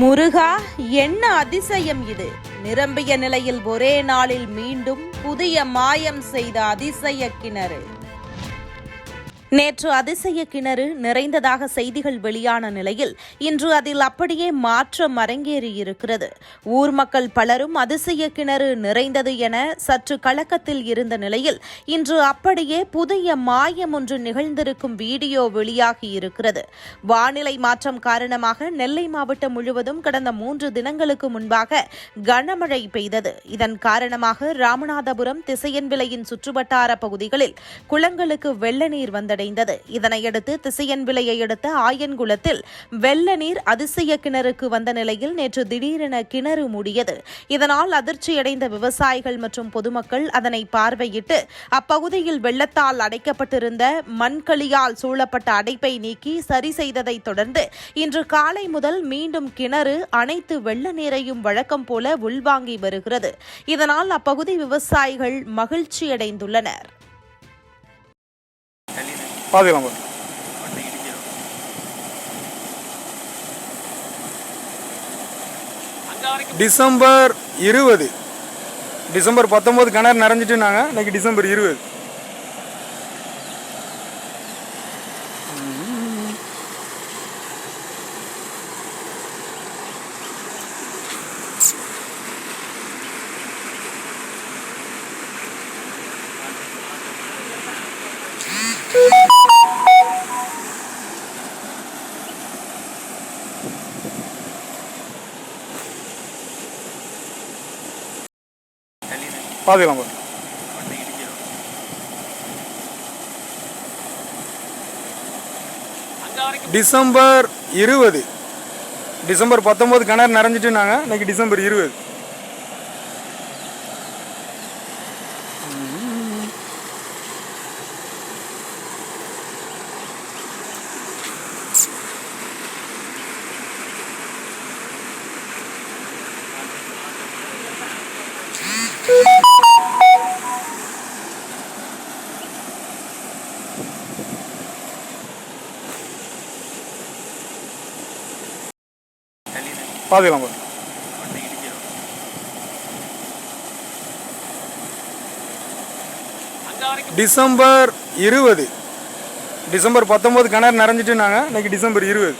முருகா என்ன அதிசயம் இது? நிரம்பிய நிலையில் ஒரே நாளில் மீண்டும் புதிய மாயம் செய்த அதிசய கிணறு. நேற்று அதிசய கிணறு நிறைந்ததாக செய்திகள் வெளியான நிலையில் இன்று அதில் அப்படியே மாற்றம் அரங்கேறியிருக்கிறது. ஊர் மக்கள் பலரும் அதிசய கிணறு நிறைந்தது என சற்று கலக்கத்தில் இருந்த நிலையில் இன்று அப்படியே புதிய மாயம் ஒன்று நிகழ்ந்திருக்கும் வீடியோ வெளியாகி இருக்கிறது. வானிலை மாற்றம் காரணமாக நெல்லை மாவட்டம் முழுவதும் கடந்த மூன்று தினங்களுக்கு முன்பாக கனமழை பெய்தது. இதன் காரணமாக ராமநாதபுரம் திசையன்விலையின் சுற்றுவட்டார பகுதிகளில் குளங்களுக்கு வெள்ள நீர் வந்தடைந்தது இதனையடுத்து திசையன்விலையை அடுத்த ஆயன்குளத்தில் வெள்ள நீர் அதிசய கிணறுக்கு வந்த நிலையில் நேற்று திடீரென கிணறு மூடியது. இதனால் அதிர்ச்சியடைந்த விவசாயிகள் மற்றும் பொதுமக்கள் அதனை பார்வையிட்டு அப்பகுதியில் வெள்ளத்தால் அடைக்கப்பட்டிருந்த மண்களியால் சூழப்பட்ட அடைப்பை நீக்கி சரி செய்ததைத் தொடர்ந்து இன்று காலை முதல் மீண்டும் கிணறு அனைத்து வெள்ள நீரையும் வழக்கம் போல உள்வாங்கி வருகிறது. இதனால் அப்பகுதி விவசாயிகள் மகிழ்ச்சியடைந்துள்ளனர். பார்த்துக்கலாம் bro. டிசம்பர் இருபது. டிசம்பர் பத்தொம்போது கிணறு நிறைஞ்சிட்டுனாங்க. இன்னைக்கு டிசம்பர் இருபது. பார்த்துக்கலாம் bro. டிசம்பர் இருபது. டிசம்பர் பத்தொம்போது கிணறு நிறைஞ்சிட்டுனாங்க. இன்னைக்கு டிசம்பர் இருபது. பார்த்துக்கலாம் bro. டிசம்பர் இருபது. டிசம்பர் பத்தொம்போது கிணறு நிறைஞ்சிட்டுனாங்க. இன்னைக்கு டிசம்பர் இருபது.